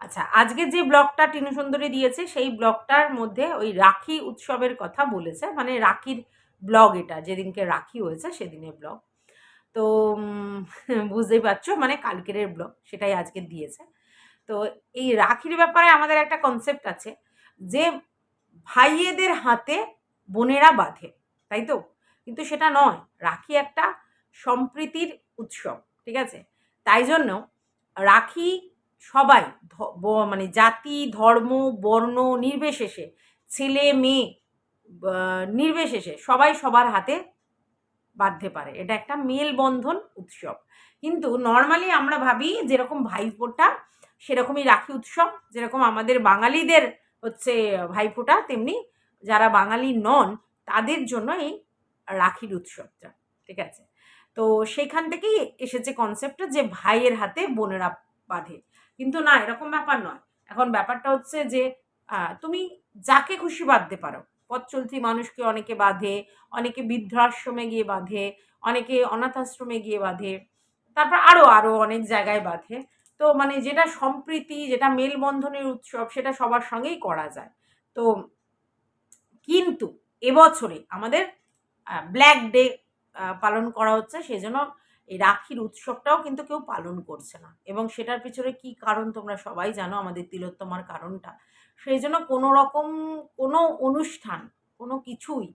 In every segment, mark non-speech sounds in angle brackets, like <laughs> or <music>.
আচ্ছা আজকে যে ব্লগটা টিনু সুন্দরী দিয়েছে, সেই ব্লগটার মধ্যে ওই রাখি উৎসবের কথা বলেছে মানে রাখির ব্লগ এটা, যেদিনকে রাখি হয়েছে সেদিনের ব্লগ। তো <laughs> বুঝতেই পারছ মানে কালকের ব্লগ, সেটাই আজকে দিয়েছে। তো এই রাখির ব্যাপারে আমাদের একটা কনসেপ্ট আছে, যে ভাইয়েদের হাতে বোনেরা বাঁধে, তাই তো? কিন্তু সেটা নয়, রাখি একটা সম্প্রীতির উৎসব, ঠিক আছে? তাই জন্য রাখি সবাই মানে জাতি, ধর্ম, বর্ণ নির্বিশেষে, ছেলে, মেয়ে নির্বিশেষে সবাই সবার হাতে বাঁধতে পারে। এটা একটা মেলবন্ধন উৎসব। কিন্তু নর্মালি আমরা ভাবি যেরকম ভাইফোঁটা, সেরকমই রাখি উৎসব। যেরকম আমাদের বাঙালিদের হচ্ছে ভাইফোঁটা, তেমনি যারা বাঙালি নন, তাদের জন্য এই রাখির উৎসবটা। ঠিক আছে? তো সেখান থেকেই এসেছে কনসেপ্টটা যে ভাইয়ের হাতে বোনেরা বাঁধে। কিন্তু না, এরকম ব্যাপার নয়। এখন ব্যাপারটা হচ্ছে যে তুমি যাকে খুশি বাঁধতে পারো। পথ চলতি মানুষকে অনেকে বাঁধে, অনেকে বৃদ্ধাশ্রমে গিয়ে বাঁধে, অনেকে অনাথ আশ্রমে গিয়ে বাঁধে, তারপর আরও আরও অনেক জায়গায় বাঁধে। তো মানে যেটা সম্প্রীতি, যেটা মেলবন্ধনের উৎসব, সেটা সবার সঙ্গেই করা যায়। তো কিন্তু এবছরে আমাদের ব্ল্যাক ডে পালন করা হচ্ছে সেই জন্য এই রাখির উৎসবটাও কিন্তু কেউ পালন করছে না। এবং সেটার পিছনে কি কারণ তোমরা সবাই জানো আমাদের তিলোত্তমার কারণটা। সেই জন্য কোনো রকম কোনো অনুষ্ঠান, কোনো কিছুই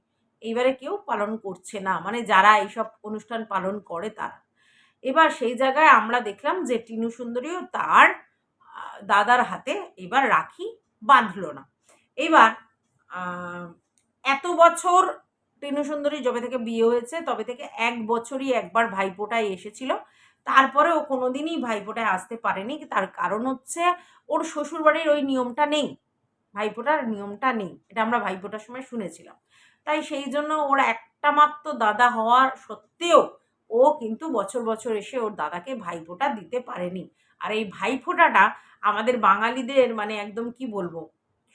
এইবারে কেউ পালন করছে না। মানে যারা এইসব অনুষ্ঠান পালন করে তারা। এবার সেই জায়গায় আমরা দেখলাম যে টিনু সুন্দরীও তার দাদার হাতে এবার রাখি বাঁধলো না। এবার এত বছর সুন্দরী যবে থেকে বিয়ে হয়েছে, তবে থেকে এক বছরই একবার ভাইফোঁটায় এসেছিল। তারপরে ও কোনোদিনই ভাইফোঁটায় আসতে পারেনি। তার কারণ হচ্ছে ওর শ্বশুরবাড়ির ওই নিয়মটা নেই। ভাইফোঁটার নিয়মটা নেই। এটা আমরা ভাইফোঁটার সময় শুনেছিলাম। তাই সেই জন্য ওর একটা মাত্র দাদা হওয়ার সত্ত্বেও ও কিন্তু বছর বছর এসে ওর দাদাকে ভাইফোঁটা দিতে পারেনি। আর এই ভাইফোঁটাটা আমাদের বাঙালিদের মানে একদম কি বলব?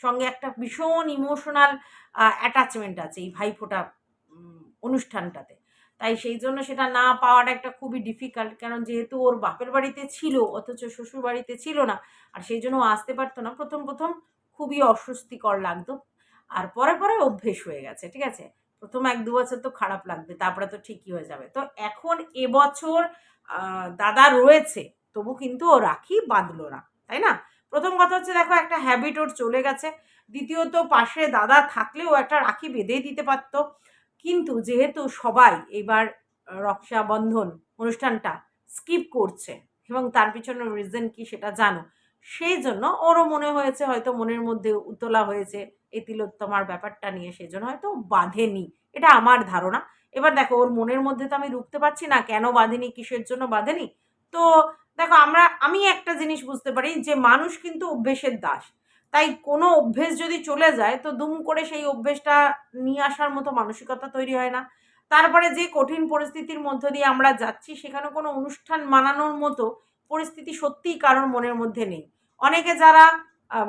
সঙ্গে একটা ভীষণ ইমোশনাল অ্যাটাচমেন্ট আছে এই ভাইফোঁটা অনুষ্ঠানটাতে। তাই সেই জন্য সেটা না পাওয়াটা একটা খুবই ডিফিকাল্ট কারণ যেহেতু ওর বাপের বাড়িতে ছিল, অথচ শ্বশুর বাড়িতে ছিল না, আর সেই জন্য আসতে পারতো না। প্রথম প্রথম খুবই অস্বস্তিকর লাগতো, আর পরে পরে অভ্যেস হয়ে গেছে, ঠিক আছে? প্রথম এক, দু বছর তো খারাপ লাগবে, তারপরে তো ঠিকই হয়ে যাবে। তো এখন এবছর দাদা রয়েছে, তবু কিন্তু ও রাখি বাঁধলো না, তাই না? প্রথম কথা হচ্ছে, দেখো একটা হ্যাবিট ওর চলে গেছে। দ্বিতীয়ত, পাশে দাদা থাকলেও একটা রাখি বেঁধেই দিতে পারতো। কিন্তু যেহেতু সবাই এবার রক্ষাবন্ধন অনুষ্ঠানটা স্কিপ করছে এবং তার পিছনে রিজন কি সেটা জানো? সেই জন্য ওরও মনে হয়েছে, হয়তো মনের মধ্যে উতলা হয়েছে এই তিলোত্তমার ব্যাপারটা নিয়ে, সেই জন্য হয়তো বাঁধেনি। এটা আমার ধারণা। এবার দেখো, ওর মনের মধ্যে তো আমি রুখতে পারছি না, কেন বাঁধেনি, কিসের জন্য বাঁধেনি? তো দেখো, আমরা, আমি একটা জিনিস বুঝতে পারি যে মানুষ কিন্তু অভ্যেসের দাস। তাই কোনো অভ্যেস যদি চলে যায়, তো দুম করে সেই অভ্যেসটা নিয়ে আসার মতো মানসিকতা তৈরি হয় না। তারপরে যে কঠিন পরিস্থিতির মধ্য দিয়ে আমরা যাচ্ছি, সেখানে কোনো অনুষ্ঠান মানানোর মতো পরিস্থিতি সত্যিই কারোর মনের মধ্যে নেই। অনেকে যারা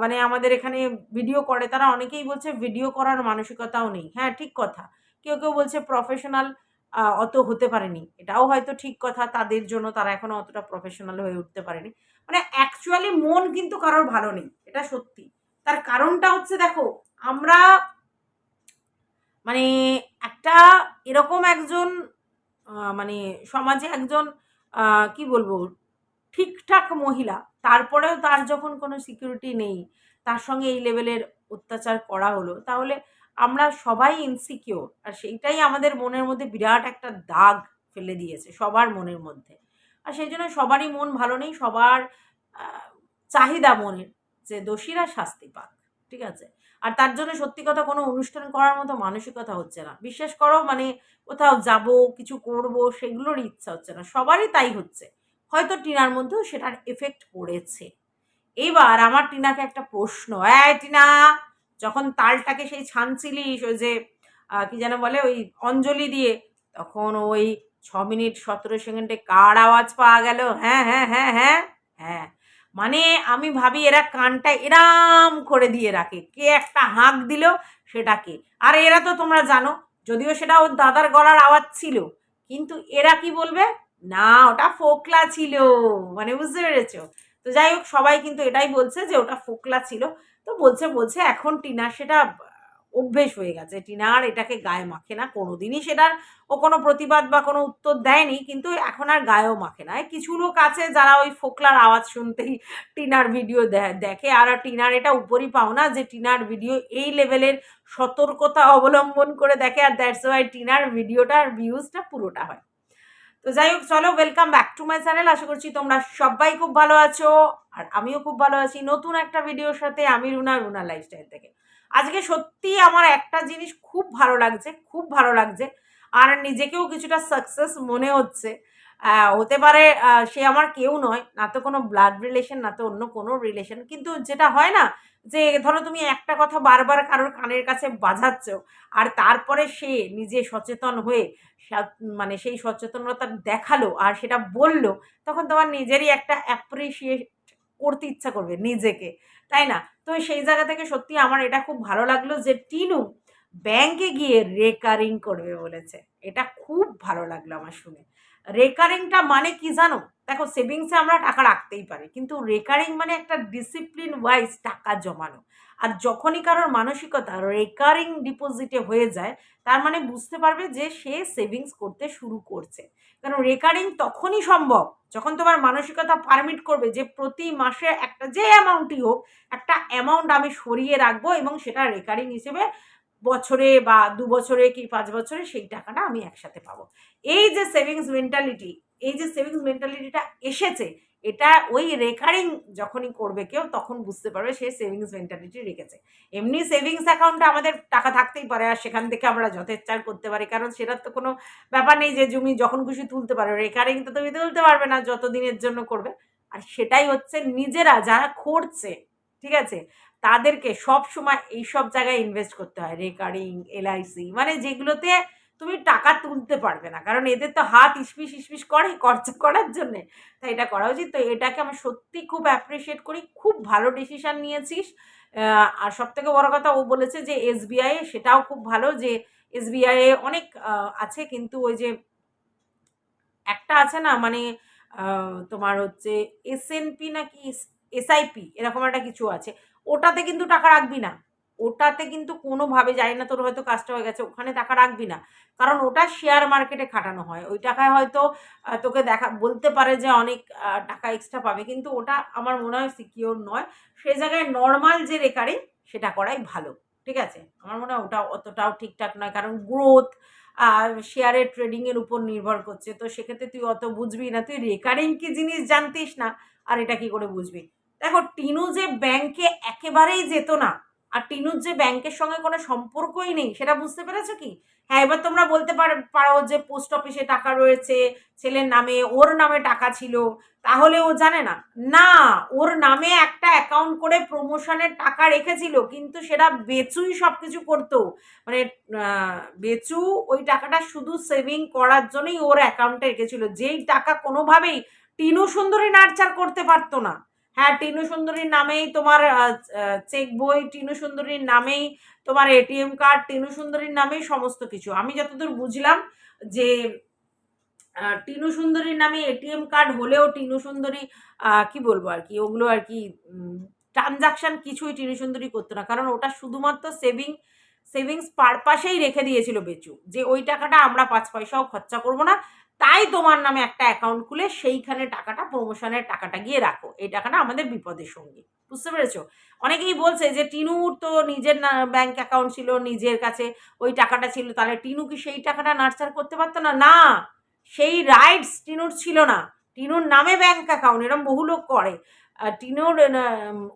মানে আমাদের এখানে ভিডিও করে, তারা অনেকেই বলছে ভিডিও করার মানসিকতাও নেই। হ্যাঁ ঠিক কথা। কেউ কেউ বলছে প্রফেশনাল অত হতে পারেনি। এটাও হয়তো ঠিক কথা, তাদের জন্য তারা এখনও অতটা প্রফেশনাল হয়ে উঠতে পারেনি। মানে অ্যাকচুয়ালি মন কিন্তু কারোর ভালো নেই। এটা সত্যি। তার কারণটা হচ্ছে দেখো, আমরা মানে একটা এরকম একজন মানে সমাজে একজন কি বলব, ঠিকঠাক মহিলা, তারপরেও তার যখন কোনো সিকিউরিটি নেই, তার সঙ্গে এই লেভেলের অত্যাচার করা হলো, তাহলে আমরা সবাই ইনসিকিওর আর সেইটাই আমাদের মনের মধ্যে বিরাট একটা দাগ ফেলে দিয়েছে, সবার মনের মধ্যে। আর সেই জন্য সবারই মন ভালো নেই, সবার চাহিদা মনের। যে দোষীরা শাস্তি পাক, ঠিক আছে? আর তার জন্য সত্যি কথা কোনো অনুষ্ঠান করার মতো মানসিকতা হচ্ছে না। বিশ্বাস করো মানে কোথাও যাব, কিছু করব সেগুলোর ইচ্ছা হচ্ছে না। সবারই তাই হচ্ছে। হয়তো টিনার মধ্যেও সেটার এফেক্ট পড়েছে। এইবার আমার টিনাকে একটা প্রশ্ন হ্যাঁ টিনা, যখন তালটাকে সেই ছানছিলিস, ওই যে কি যেন বলে, ওই অঞ্জলি দিয়ে, তখন ওই ছ মিনিট সতেরো সেকেন্ডে কার আওয়াজ পাওয়া গেল? হ্যাঁ হ্যাঁ হ্যাঁ হ্যাঁ হ্যাঁ। মানে আমি ভাবি এরা কানটা এরাম করে দিয়ে রাখে। কে একটা হাঁক দিল সেটাকে আর এরা তো তোমরা জানো, যদিও সেটা ওর দাদার গলার আওয়াজ ছিল, কিন্তু এরা কি বলবে? না, ওটা ফোকলা ছিল মানে বুঝতে পেরেছ? তো যাই হোক, সবাই কিন্তু এটাই বলছে যে ওটা ফোকলা ছিল। তো বলছে বলছে, এখন টিনা সেটা অভ্যেস হয়ে গেছে। টিনা আর এটাকে গায়ে মাখে না, কোনোদিনই সেটার ও কোনো প্রতিবাদ বা কোনো উত্তর দেয়নি, কিন্তু এখন আর গায়েও মাখে না। কিছু লোক আছে যারা ওই ফোকলার আওয়াজ শুনতেই টিনার ভিডিও দেখে, আর টিনার এটা উপরই পাও না যে টিনার ভিডিও এই লেভেলের সতর্কতা অবলম্বন করে দেখে, আর দ্যাটস ওয়াই টিনার ভিডিওটার ভিউজটা পুরোটা হয়। তো যাই হোক, চলো welcome back to my channel আশা করছি তোমরা সবাই খুব ভালো আছো, আর আমিও খুব ভালো আছি। নতুন একটা ভিডিওর সাথে আমি রুনা রুনা লাইফস্টাইল থেকে। আজকে সত্যি আমার একটা জিনিস খুব ভালো লাগছে, খুব ভালো লাগছে। আর নিজেকেও কিছুটা সাকসেস মনে হচ্ছে। হতে পারে সে আমার কেউ নয়, না তো কোনো ব্লাড রিলেশন না তো অন্য কোনো রিলেশন কিন্তু যেটা হয় না, যে ধরো তুমি একটা কথা বারবার কারোর কানের কাছে বাজাচ্ছ, আর তারপরে সে নিজে সচেতন হয়ে মানে সেই সচেতনতা দেখাল আর সেটা বলল, তখন তোমার নিজেরই একটা অ্যাপ্রিসিয়েট করতে ইচ্ছা করবে নিজেকে। তাই না? তো সেই জায়গা থেকে সত্যি আমার এটা খুব ভালো লাগল যে টিনু ব্যাংকে গিয়ে রেকারিং করবে বলেছে। এটা খুব ভালো লাগল আমার শুনে। রেকারিংটা মানে কি জানো? দেখো সেভিংসে আমরা টাকা রাখতেই পারি, কিন্তু রেকারিং মানে একটা ডিসিপ্লিন ওয়াইজ টাকা জমানো। আর যখনই কারোর মানসিকতা রেকারিং ডিপোজিটে হয়ে যায়, তার মানে বুঝতে পারবে যে সে সেভিংস করতে শুরু করছে। কারণ রেকারিং তখনই সম্ভব যখন তোমার মানসিকতা পারমিট করবে যে প্রতি মাসে একটা যে অ্যামাউন্টই হোক, একটা অ্যামাউন্ট আমি সরিয়ে রাখব এবং সেটা রেকারিং হিসেবে বছরে বা দু বছরে কি পাঁচ বছরে সেই টাকাটা আমি একসাথে পাবো। এই যে সেভিংস মেন্টালিটি এই যে সেভিংস মেন্টালিটিটা এসেছে এটা ওই রেকারিং যখনই করবে কেউ, তখন বুঝতে পারবে সে সেভিংস মেন্টালিটি রেখেছে। এমনি সেভিংস অ্যাকাউন্টে আমাদের টাকা থাকতেই পারে আর সেখান থেকে আমরা যথেচ্ছার করতে পারি, কারণ সেটার তো কোনো ব্যাপার নেই যে জমি যখন খুশি তুলতে পারো। রেকারিং তো তুমি তুলতে পারবে না, যত দিনের জন্য করবে। আর সেটাই হচ্ছে নিজেরা যারা করছে, ঠিক আছে, তাদেরকে সব সময় এইসব জায়গায় ইনভেস্ট করতে হয়। রেকারিং এলআইসি মানে যেগুলোতে তুমি টাকা তুলতে পারবে না। কারণ এদের তো হাত ইসপিস ইসপিস করে খরচা করার জন্যে। তাই এটা করা উচিত। তো এটাকে আমি সত্যি খুব অ্যাপ্রিসিয়েট করি। খুব ভালো ডিসিশান নিয়েছিস। আর সব থেকে বড় কথা ও বলেছে যে এসবিআই সেটাও খুব ভালো যে এসবিআই অনেক আছে কিন্তু ওই যে একটা আছে না মানে তোমার হচ্ছে এস এন এসএনপি নাকি এসআইপি এরকম একটা কিছু আছে। ওটাতে কিন্তু টাকা রাখবি না। ওটাতে কিন্তু কোনোভাবে, জানি না তোর হয়তো কাজটা হয়ে গেছে, ওখানে টাকা রাখবি না। কারণ ওটা শেয়ার মার্কেটে খাটানো হয়। ওই টাকায় হয়তো তোকে দেখা, বলতে পারে যে অনেক টাকা এক্সট্রা পাবে। কিন্তু ওটা আমার মনে হয় সিকিওর নয়। সে জায়গায় নর্মাল যে রেকারিং সেটা করাই ভালো। ঠিক আছে? আমার মনে হয় ওটা অতটাও ঠিকঠাক নয়। কারণ গ্রোথ শেয়ারের ট্রেডিংয়ের উপর নির্ভর করছে। তো সেক্ষেত্রে তুই অত বুঝবি না। তুই রেকারিং কি জিনিস জানতিস না? আর এটা কি করে বুঝবি? দেখো, টিনু যে ব্যাংকে একেবারেই যেত না আর টিনুর যে ব্যাংকের সঙ্গে কোনো সম্পর্কই নেই, সেটা বুঝতে পেরেছ কি? হ্যাঁ এবার তোমরা বলতে পারো যে পোস্ট অফিসে টাকা রয়েছে, ছেলের নামে, ওর নামে টাকা ছিল, তাহলে ও জানে না। না, ওর নামে একটা অ্যাকাউন্ট করে প্রমোশনের টাকা রেখেছিল, কিন্তু সেটা বেচুই সব কিছু করতো। মানে বেচু ওই টাকাটা শুধু সেভিং করার জন্যই ওর অ্যাকাউন্টে রেখেছিল। যেই টাকা কোনোভাবেই টিনু সুন্দরী নার্চার করতে পারতো না। হ্যাঁ টিনু সুন্দরীর নামেই তোমার চেক বই, টিনু সুন্দরীর নামেই তোমার এটিএম কার্ড, টিনু সুন্দরীর নামেই সমস্ত কিছু। আমি যতদূর বুঝলাম যে টিনু সুন্দরীর নামে এটিএম কার্ড হলেও টিনু সুন্দরী কি বলব আর কি, ওগুলো আর কি ট্রানজাকশান কিছুই টিনু সুন্দরী করতো না। কারণ ওটা শুধুমাত্র সেভিং সেভিংস পারপাসেই রেখে দিয়েছিল বেচু। যে ওই টাকাটা আমরা পাঁচ পয়সাও খরচা করব না তাই তোমার নামে একটা অ্যাকাউন্ট খুলে সেইখানে টাকাটা প্রমোশনের টাকাটা গিয়ে রাখো। এই টাকাটা আমাদের বিপদের সঙ্গী। বুঝতে পেরেছ? অনেকেই বলছে যে, টিনুর তো নিজের ব্যাংক অ্যাকাউন্ট ছিল, নিজের কাছে ওই টাকাটা ছিল। তাহলে টিনু কি সেই টাকাটা নার্চার করতে পারতো না? না! সেই রাইটস টিনুর ছিল না। টিনুর নামে ব্যাংক অ্যাকাউন্ট এরকম বহু লোক করে। টিনুর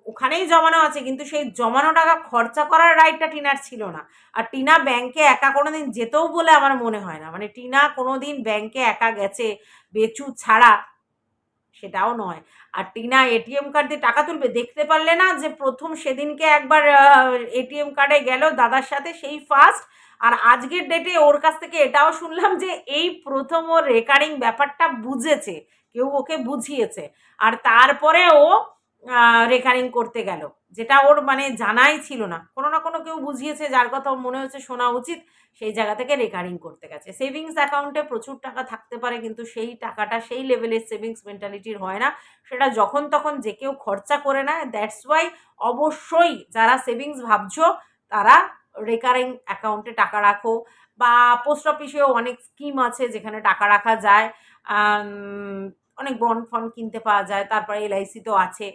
ওখানেই জমানো আছে, কিন্তু সেই জমানো টাকা খরচা করার রাইটটা টিনার ছিল না। আর টিনা ব্যাংকে একা কোনো দিন যেতেও বলে আমার মনে হয় না। মানে টিনা কোনো দিন ব্যাংকে একা গেছে, বেচু ছাড়া, সেটাও নয়। আর টিনা এটিএম কার্ড দিয়ে টাকা তুলবে, দেখতে পারলে না যে প্রথম সেদিনকে একবার এটিএম কার্ডে গেল দাদার সাথে সেই ফার্স্ট আর আজকের ডেটে ওর কাছ থেকে এটাও শুনলাম যে এই প্রথম ওর রেকারিং ব্যাপারটা বুঝেছে। কেউ ওকে বুঝিয়েছে। আর তারপরে ও রেকারিং করতে গেল। যেটা ওর মানে জানাই ছিল না। কোনো না কোনো কেউ বুঝিয়েছে, যার কথা মনে হচ্ছে শোনা উচিত, সেই জায়গা থেকে রেকারিং করতে গেছে। সেভিংস অ্যাকাউন্টে প্রচুর টাকা থাকতে পারে, কিন্তু সেই টাকাটা, সেই লেভেলের সেভিংস মেন্টালিটির হয় না। সেটা যখন তখন যে কেউ খরচা করে নেয় দ্যাটস ওয়াই অবশ্যই যারা সেভিংস ভাবছ, তারা রেকারিং অ্যাকাউন্টে টাকা রাখো। বা পোস্ট অফিসেও অনেক স্কিম আছে যেখানে টাকা রাখা যায়। অনেক বন্ড ফন্ড কিনতে পাওয়া যায়, তারপরে এলআইসি তো আছে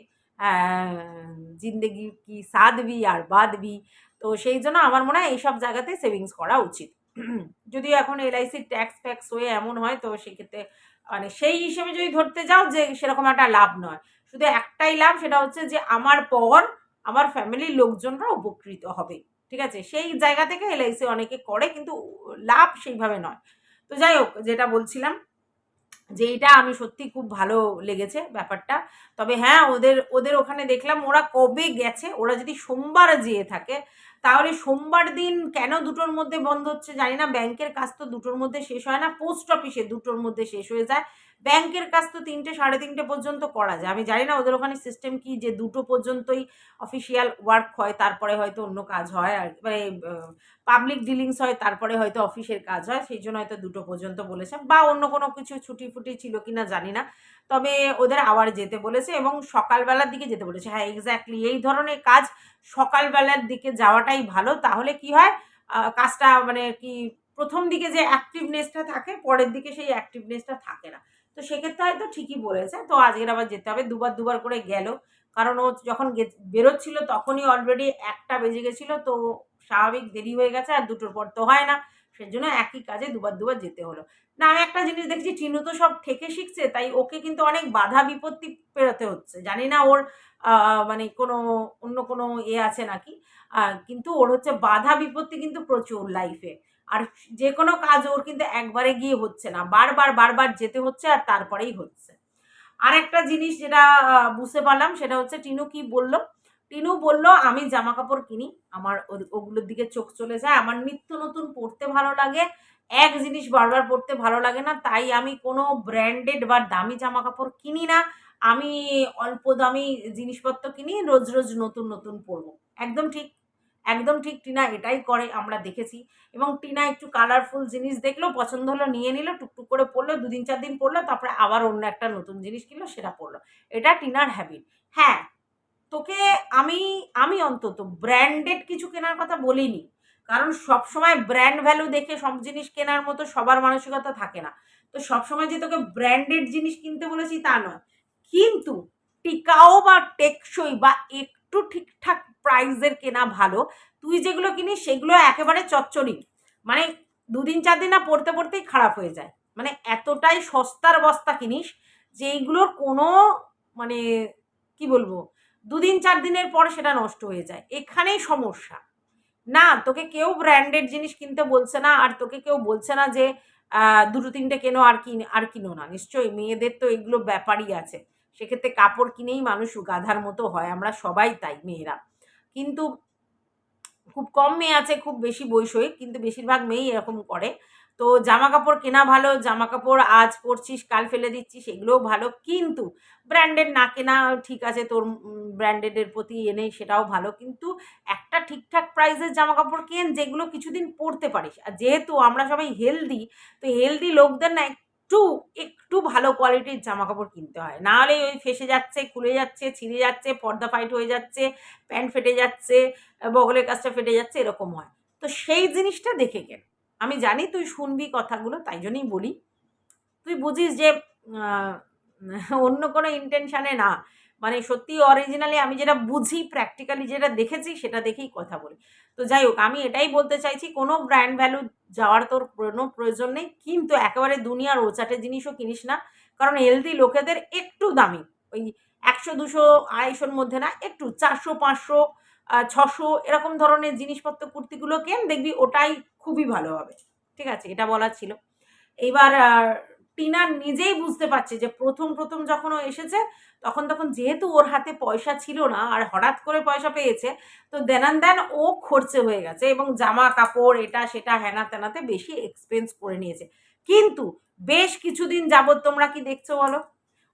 জিন্দেগি কি সাদবি আর বাদবি তো সেই জন্য আমার মনে হয় এইসব জায়গাতে সেভিংস করা উচিত। যদিও এখন এলআইসির ট্যাক্স ফ্যাক্স হয়ে এমন হয়, তো সেক্ষেত্রে মানে সেই হিসেবে যদি ধরতে যাও যে সেরকম একটা লাভ নয়। শুধু একটাই লাভ, সেটা হচ্ছে যে আমার পর আমার ফ্যামিলির লোকজনরা উপকৃত হবে। ঠিক আছে? সেই জায়গা থেকে এলআইসি অনেকে করে, কিন্তু লাভ সেইভাবে নয়। তো যাই হোক, যেটা বলছিলাম যে এটা আমি সত্যি খুব ভালো লেগেছে ব্যাপারটা। তবে হ্যাঁ ওদের ওদের ওখানে দেখলাম ওরা কবে গেছে, ওরা যদি সোমবার যেয়ে থাকে, তাহলে সোমবার দিন কেন দুটোর মধ্যে বন্ধ হচ্ছে জানি না। ব্যাংকের কাজ তো দুটোর মধ্যে শেষ হয় না, পোস্ট অফিসে দুটোর মধ্যে শেষ হয়ে যায়। ব্যাংকের কাজ তো তিনটে, সাড়ে তিনটে পর্যন্ত করা যায়। আমি জানি না ওদের ওখানে সিস্টেম কি যে দুটো পর্যন্তই অফিসিয়াল ওয়ার্ক হয়, তারপরে হয়তো অন্য কাজ হয় আর মানে পাবলিক ডিলিংস হয়, তারপরে হয়তো অফিসের কাজ হয়, সেই জন্য হয়তো দুটো পর্যন্ত বলেছে বা অন্য কোনো কিছু ছুটি ফুটি ছিল কি না জানি না। তবে ওদের আবার যেতে বলেছে এবং সকালবেলার দিকে যেতে বলেছে। হ্যাঁ এক্স্যাক্টলি এই ধরনের কাজ সকালবেলার দিকে যাওয়াটাই ভালো। তাহলে কি হয়? কাজটা মানে কি প্রথম দিকে যে অ্যাক্টিভনেসটা থাকে, পরের দিকে সেই অ্যাক্টিভনেসটা থাকে না। তো সেক্ষেত্রে হয়তো ঠিকই বলেছে। তো আজকের আবার যেতে হবে। দুবার দুবার করে গেল। কারণ ও যখন বেরোচ্ছিল তখনই অলরেডি একটা বেজে গেছিল। তো স্বাভাবিক দেরি হয়ে গেছে আর দুটোর পর তো হয় না। সেজন্য একই কাজে দুবার দুবার যেতে হলো। না, আমি একটা জিনিস দেখছি, টিনু তো সব থেকে শিখছে, তাই ওকে কিন্তু অনেক বাধা বিপত্তি পেরোতে হচ্ছে। জানি না ওর মানে কোনো, অন্য কোনো এ আছে নাকি। কিন্তু ওর হচ্ছে বাধা বিপত্তি কিন্তু প্রচুর লাইফে আর যে কোনো কাজ ওর কিন্তু একবারে গিয়ে হচ্ছে না। বারবার বারবার যেতে হচ্ছে আর তারপরেই হচ্ছে। আর একটা জিনিস যেটা বুঝতে পারলাম সেটা হচ্ছে টিনু কি বলল? টিনু বলল, আমি জামা কাপড় কিনি, আমার ওগুলোর দিকে চোখ চলে যায়। আমার নিত্য নতুন পড়তে ভালো লাগে, এক জিনিস বারবার পড়তে ভালো লাগে না, তাই আমি কোনো ব্র্যান্ডেড বা দামি জামা কাপড় কিনি না। আমি অল্প দামি জিনিসপত্র কিনি, রোজ রোজ নতুন নতুন পরবো। একদম ঠিক। একদম ঠিক টিনা এটাই করে, আমরা দেখেছি। এবং টিনা একটু কালারফুল জিনিস দেখল, পছন্দ হলো নিয়ে নিল, টুকটুক করে পড়ল দুদিন চার দিন পড়ল তারপরে আবার অন্য একটা নতুন জিনিস কিনলো, সেটা পড়ল এটা টিনার হ্যাবিট হ্যাঁ তোকে আমি আমি অন্তত ব্র্যান্ডেড কিছু কেনার কথা বলিনি। কারণ সবসময় ব্র্যান্ড ভ্যালু দেখে সব জিনিস কেনার মতো সবার মানসিকতা থাকে না। তো সবসময় যে তোকে ব্র্যান্ডেড জিনিস কিনতে বলেছি তা নয়। কিন্তু টিকাও বা টেকসই বা একটু ঠিকঠাক প্রাইসের কেনা ভালো, তুই যেগুলো কিনিস সেগুলো একেবারে চচ্চড়ি। মানে দুদিন, চার দিন না পড়তে পড়তেই খারাপ হয়ে যায়। মানে এতটাই সস্তার বস্তা কিনিস যে এইগুলোর কোনো মানে কি বলব, দুদিন, চার দিনের পর সেটা নষ্ট হয়ে যায়। এখানেই সমস্যা। না, তোকে কেউ ব্র্যান্ডেড জিনিস কিনতে বলছে না, আর তোকে কেউ বলছে না যে দুটো, তিনটে কেনো আর কিন, আর কিনো না। নিশ্চয়ই মেয়েদের তো এগুলো ব্যাপারই আছে। সেক্ষেত্রে কাপড় কিনেই মানুষ গাধার মতো হয়, আমরা সবাই তাই, মেয়েরা। কিন্তু খুব কম মেয়ে আছে, খুব বেশি বৈষয়িক, কিন্তু বেশিরভাগ মেয়েই এরকম করে। তো জামা কাপড় কেনা ভালো জামা কাপড় আজ পরছিস, কাল ফেলে দিচ্ছিস, এগুলোও ভালো। কিন্তু ব্র্যান্ডেড না কেনা ঠিক আছে, তোর ব্র্যান্ডেডের প্রতি এনে সেটাও ভালো। কিন্তু একটা ঠিকঠাক প্রাইসের জামা কাপড় কেন, যেগুলো কিছুদিন পরতে পারিস। আর যেহেতু আমরা সবাই হেলদি তো হেলদি লোকদের না একটু একটু ভালো কোয়ালিটির জামা কাপড় কিনতে হয়। নাহলে ওই ফেসে যাচ্ছে, খুলে যাচ্ছে, ছিঁড়ে যাচ্ছে, পর্দা ফাইট হয়ে যাচ্ছে প্যান্ট ফেটে যাচ্ছে, বগলের কাজটা ফেটে যাচ্ছে, এরকম হয়। তো সেই জিনিসটা দেখে কেন? আমি জানি তুই শুনবি কথাগুলো, তাই জন্যই বলি। তুই বুঝিস যে অন্য কোনো ইন্টেনশানে না। মানে সত্যি অরিজিনালি আমি যেটা বুঝি প্র্যাকটিক্যালি যেটা দেখেছি, সেটা দেখেই কথা বলি। তো যাই হোক, আমি এটাই বলতে চাইছি, কোনো ব্র্যান্ড ভ্যালু যাওয়ার তোর কোনো প্রয়োজন নেই, কিন্তু একেবারে দুনিয়ার ওচাটে জিনিসও কিনিস না, কারণ হেলদি লোকেদের একটু দামি। ওই একশো, দুশো, আড়াইশোর মধ্যে না, একটু চারশো, পাঁচশো ছশো, এরকম ধরনের জিনিসপত্র, কুর্তিগুলো কেন দেখবি, ওটাই খুবই ভালো হবে। ঠিক আছে, এটা বলার ছিল। এইবার টিনা নিজেই বুঝতে পারছে যে প্রথম প্রথম যখন ও এসেছে, তখন তখন যেহেতু ওর হাতে পয়সা ছিল না আর হঠাৎ করে পয়সা পেয়েছে, তো দেনান দেন ও খরচে হয়ে গেছে এবং জামা কাপড় এটা, সেটা, হেনা তেনাতে বেশি এক্সপেন্স করে নিয়েছে। কিন্তু বেশ কিছুদিন যাবৎ তোমরা কি দেখছ বলো?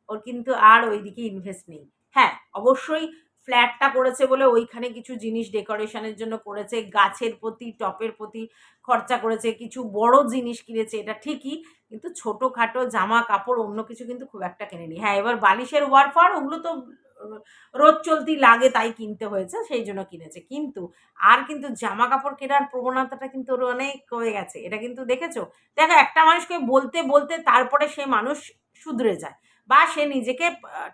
ওর কিন্তু আর ওইদিকে ইনভেস্ট নেই। হ্যাঁ অবশ্যই ফ্ল্যাটটা করেছে বলে ওইখানে কিছু জিনিস ডেকোরেশনের জন্য করেছে, গাছের প্রতি, টপের প্রতি খরচা করেছে, কিছু বড় জিনিস কিনেছে, এটা ঠিকই, কিন্তু ছোটোখাটো জামা কাপড় অন্য কিছু কিন্তু খুব একটা কেনেনি। হ্যাঁ এবার বালিশের ওয়ারফার ওগুলো তো রোজ চলতি লাগে তাই কিনতে হয়েছে, সেই জন্য কিনেছে। কিন্তু আর কিন্তু জামা কাপড় কেনার প্রবণতাটা কিন্তু ওর অনেক কমে গেছে। এটা কিন্তু দেখেছ? দেখো, একটা মানুষকে বলতে বলতে তারপরে সে মানুষ শুধরে যায়। বা সে নিজেকে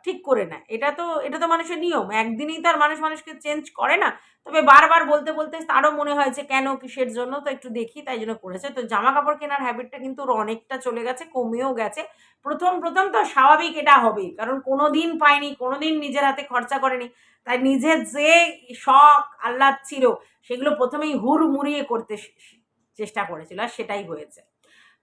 ঠিক করে নেয়। এটা তো এটা তো মানুষের নিয়ম। একদিনই তো আর মানুষ, মানুষকে চেঞ্জ করে না। তবে বারবার বলতে বলতে তারও মনে হয় যে, কেন কিসের জন্য? তো একটু দেখি, তাই জন্য করেছে। তো জামা কাপড় কেনার হ্যাবিটটা কিন্তু ওর অনেকটা চলে গেছে, কমেও গেছে। প্রথম প্রথম তো স্বাভাবিক এটা হবে কারণ কোনো দিন পায়নি কোনো দিন নিজের হাতে খরচা করেনি। তাই নিজের যে শখ, আহ্লাদ ছিল, সেগুলো প্রথমেই হুড় মুড়িয়ে করতে চেষ্টা করেছিল, আর সেটাই হয়েছে।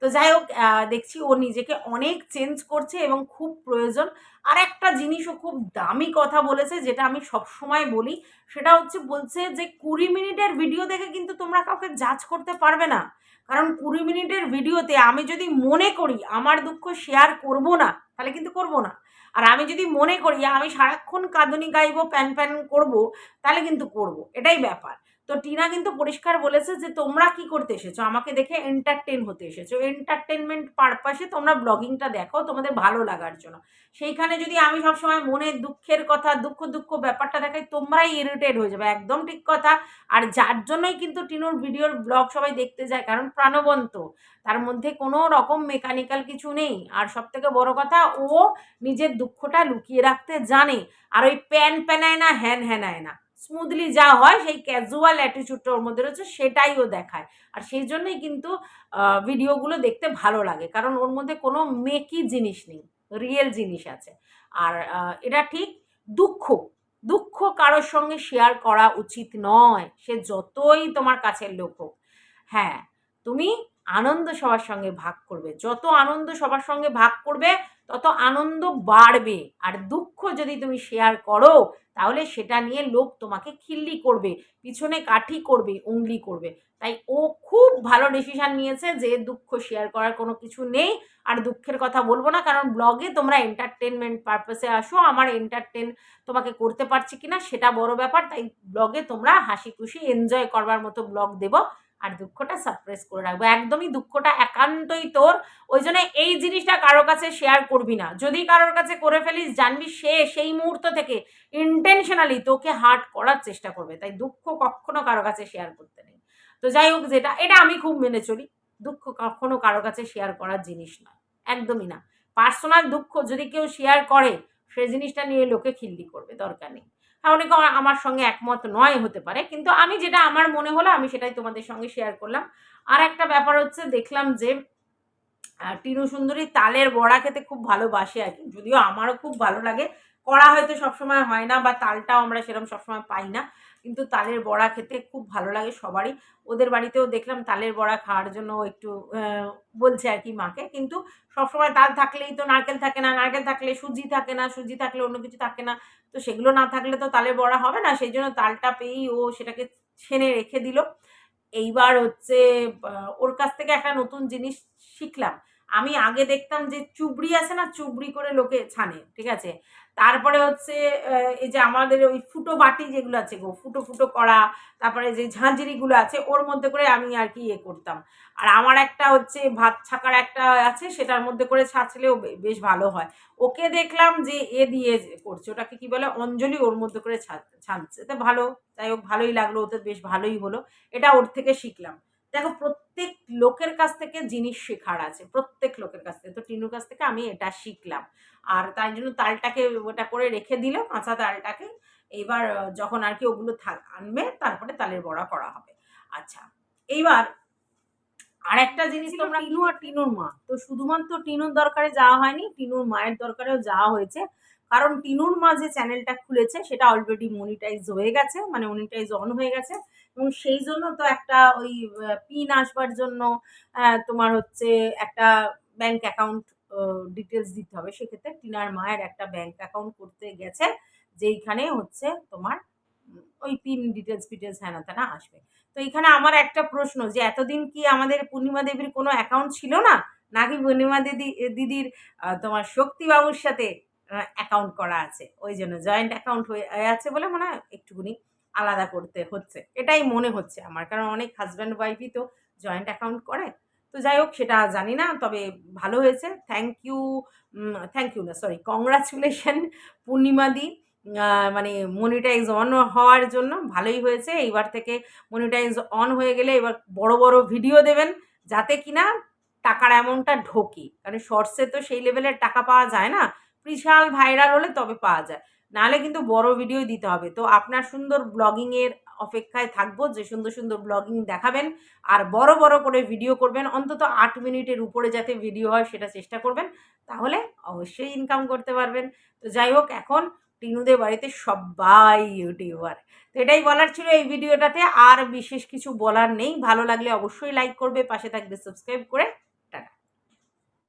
তো যাই হোক দেখছি ও নিজেকে অনেক চেঞ্জ করছে এবং খুব প্রয়োজন। আর একটা জিনিসও খুব দামি কথা বলেছে, যেটা আমি সব সময় বলি, সেটা হচ্ছে বলছে যে কুড়ি মিনিটের ভিডিও দেখে কিন্তু তোমরা কাউকে জাজ করতে পারবে না। কারণ কুড়ি মিনিটের ভিডিওতে আমি যদি মনে করি আমার দুঃখ শেয়ার করব না, তাহলে কিন্তু করব না। আর আমি যদি মনে করি আমি সারাক্ষণ কাঁদুনি গাইবো, প্যান প্যান করব, তাহলে কিন্তু করব। এটাই ব্যাপার। তো টিনা কিন্তু পরিষ্কার বলেছে যে তোমরা কি করতে এসেছ? আমাকে দেখে এন্টারটেন হতে এসেছ। এন্টারটেনমেন্ট পারপাসে তোমরা ব্লগিংটা দেখো, তোমাদের ভালো লাগার জন্য। সেইখানে যদি আমি সবসময় মনের দুঃখের কথা, দুঃখ দুঃখ ব্যাপারটা দেখাই, তোমরাই ইরিটেট হয়ে যাবে। একদম ঠিক কথা। আর যার জন্যই কিন্তু টিনুর ভিডিওর ব্লগ সবাই দেখতে যায়, কারণ প্রাণবন্ত। তার মধ্যে কোনো রকম মেকানিক্যাল কিছু নেই। আর সব থেকে বড় কথা, ও নিজের দুঃখটা লুকিয়ে রাখতে জানে। আর ওই প্যান প্যানায় না হ্যান হ্যানায় না। স্মুথলি যা হয়, সেই ক্যাজুয়াল অ্যাটিচিউডটা ওর মধ্যে রয়েছে সেটাইও দেখায়। আর সেই জন্যই কিন্তু ভিডিওগুলো দেখতে ভালো লাগে, কারণ ওর মধ্যে কোনো মেকি জিনিস নেই রিয়েল জিনিস আছে। আর এটা ঠিক দুঃখ দুঃখ কারোর সঙ্গে শেয়ার করা উচিত নয়, সে যতই তোমার কাছের লোক হোক। হ্যাঁ তুমি আনন্দ সবার সঙ্গে ভাগ করবে। যত আনন্দ সবার সঙ্গে ভাগ করবে, তত আনন্দ বাড়বে। আর দুঃখ যদি তুমি শেয়ার করো, তাহলে সেটা নিয়ে লোক তোমাকে খিল্লি করবে, পিছনে কাঠি করবে, উংলি করবে। তাই ও খুব ভালো ডিসিশন নিয়েছে যে দুঃখ শেয়ার করার কোনো কিছু নেই। আর দুঃখের কথা বলব না, কারণ ব্লগে তোমরা এন্টারটেনমেন্ট পারপাসে আসো, আমার এন্টারটেন তোমাকে করতে পারছি কিনা, সেটা বড় ব্যাপার। তাই ব্লগে তোমরা হাসি খুশি এনজয় করবার মতো ব্লগ দেবো। আর দুঃখটা সারপ্রাইজ করে রাখব। একদমই দুঃখটা একান্তই তোর। ওই জন্য এই জিনিসটা কারোর কাছে শেয়ার করবি না। যদি কারোর কাছে করে ফেলিস, জানবি সে সেই মুহূর্ত থেকে ইন্টেনশনালি তোকে হার্ট করার চেষ্টা করবে। তাই দুঃখ কখনো কারও কাছে শেয়ার করতে নেই। তো যাই হোক, যেটা, এটা আমি খুব মেনে চলি। দুঃখ কখনো কারও কাছে শেয়ার করার জিনিস নয়। একদমই না। পার্সোনাল দুঃখ যদি কেউ শেয়ার করে, সে জিনিসটা নিয়ে লোকে খিল্লি করবে, দরকার নেই। অনেকে আমার- সঙ্গে একমত নয় হতে পারে। কিন্তু আমি যেটা আমার মনে হলো, আমি সেটাই তোমাদের সঙ্গে শেয়ার করলাম। আর একটা ব্যাপার হচ্ছে, দেখলাম যে টিনু সুন্দরী তালের বড়া খেতে খুব ভালোবাসে আর কি। যদিও আমারও খুব ভালো লাগে। করা হয়তো সবসময় হয় না বা তালটাও আমরা সেরকম সবসময় পাই না। কিন্তু তালের বড়া খেতে খুব ভালো লাগে সবারই। ওদের বাড়িতেও দেখলাম তালের বড়া খাওয়ার জন্য একটু বলছে আর কি মাকে। কিন্তু সবসময় তাল থাকলেই তো নারকেল থাকে না, নারকেল থাকলে সুজি থাকে না, সুজি থাকলে অন্য কিছু থাকে না। তো সেগুলো না থাকলে তো তালের বড়া হবে না। সেই জন্য তালটা পেয়েই ও সেটাকে ছেনে রেখে দিল। এইবার হচ্ছে ওর কাছ থেকে একটা নতুন জিনিস শিখলাম। আমি আগে দেখতাম যে চুবড়ি আছে না, চুবড়ি করে লোকে ছানে, ঠিক আছে? তারপরে হচ্ছে এই যে আমাদের ওই ফুটো বাটি যেগুলো আছে গো, ফুটো ফুটো করা তারপরে যে ঝাঁঝরিগুলো আছে, ওর মধ্যে করে আমি আর কি ইয়ে করতাম। আর আমার একটা হচ্ছে ভাত ছাকার একটা আছে, সেটার মধ্যে করে ছাঁচলেও বেশ ভালো হয়। ওকে দেখলাম যে এ দিয়ে করছে, ওটাকে কি বলে, অঞ্জলি ওর মধ্যে করে ছা- ছানছে তো ভালো, যাই হোক ভালোই লাগল, ওতে বেশ ভালোই হলো। এটা ওর থেকে শিখলাম। দেখো প্রত্যেক লোকের কাছ থেকে জিনিস শেখার আছে প্রত্যেক লোকের কাছ থেকে। তো টিনুর কাছ থেকে আমি এটা শিখলাম। আর তাই জন্য তালটাকে ওটা করে রেখে দিল কাঁচা তালটাকে। এবার যখন আর কি ওগুলো থাক আনবে তারপরে তালের বড়া করা হবে। আচ্ছা এইবার আর একটা জিনিস তোমরা টিনু আর টিনুর মা। তো শুধুমাত্র টিনুর দরকারে যাওয়া হয়নি টিনুর মায়ের দরকারেও যাওয়া হয়েছে। কারণ টিনুর মা যে চ্যানেলটা খুলেছে সেটা অলরেডি মনিটাইজ হয়ে গেছে মানে মনিটাইজ অন হয়ে গেছে। এবং সেই জন্য তো একটা ওই পিন আসবার জন্য তোমার হচ্ছে একটা ব্যাংক অ্যাকাউন্ট ডিটেলস দিতে হবে। সেক্ষেত্রে টিনার মায়ের একটা ব্যাংক অ্যাকাউন্ট করতে গেছে, যেইখানে হচ্ছে তোমার ওই পিন ডিটেলস ফিটেলস হ্যানা ত্যানা আসবে। তো এখানে আমার একটা প্রশ্ন যে, এতদিন কি আমাদের পূর্ণিমা দেবীর কোনো অ্যাকাউন্ট ছিল না? নাকি পূর্ণিমা দিদি, দিদির তোমার শক্তিবাবুর সাথে অ্যাকাউন্ট করা আছে? ওই জন্য জয়েন্ট অ্যাকাউন্ট হয়ে আছে বলে মনে হয় একটুকুনি আলাদা করতে হচ্ছে। এটাই মনে হচ্ছে আমার। কারণ অনেক হাজব্যান্ড ওয়াইফই তো জয়েন্ট অ্যাকাউন্ট করে। তো যাই হোক, সেটা জানি না, তবে ভালো হয়েছে। থ্যাংক ইউ থ্যাংক ইউ না সরি কংগ্রাচুলেশন পূর্ণিমাদি মানে মনিটাইজ অন হওয়ার জন্য ভালোই হয়েছে। এইবার থেকে মনিটাইজ অন হয়ে গেলে এবার বড় বড় ভিডিও দেবেন, যাতে কিনা টাকার অ্যামাউন্টটা ঢোকে। কারণ শর্টসে তো সেই লেভেলের টাকা পাওয়া যায় না। বিশাল ভাইরাল হলে তবে পাওয়া যায়। নাহলে কিন্তু বড় ভিডিও দিতে হবে। তো আপনার সুন্দর ব্লগিংয়ের অপেক্ষায় থাকব যে সুন্দর সুন্দর ব্লগিং দেখাবেন আর বড় বড় করে ভিডিও করবেন, অন্তত আট মিনিটের উপরে যাতে ভিডিও হয় সেটা চেষ্টা করবেন, তাহলে অবশ্যই ইনকাম করতে পারবেন। তো যাই হোক, এখন টিনুদের বাড়িতে সবাই ইউটিউবার। তো এটাই বলার ছিল এই ভিডিওটাতে আর বিশেষ কিছু বলার নেই। ভালো লাগলে অবশ্যই লাইক করবে, পাশে থাকবে সাবস্ক্রাইব করে।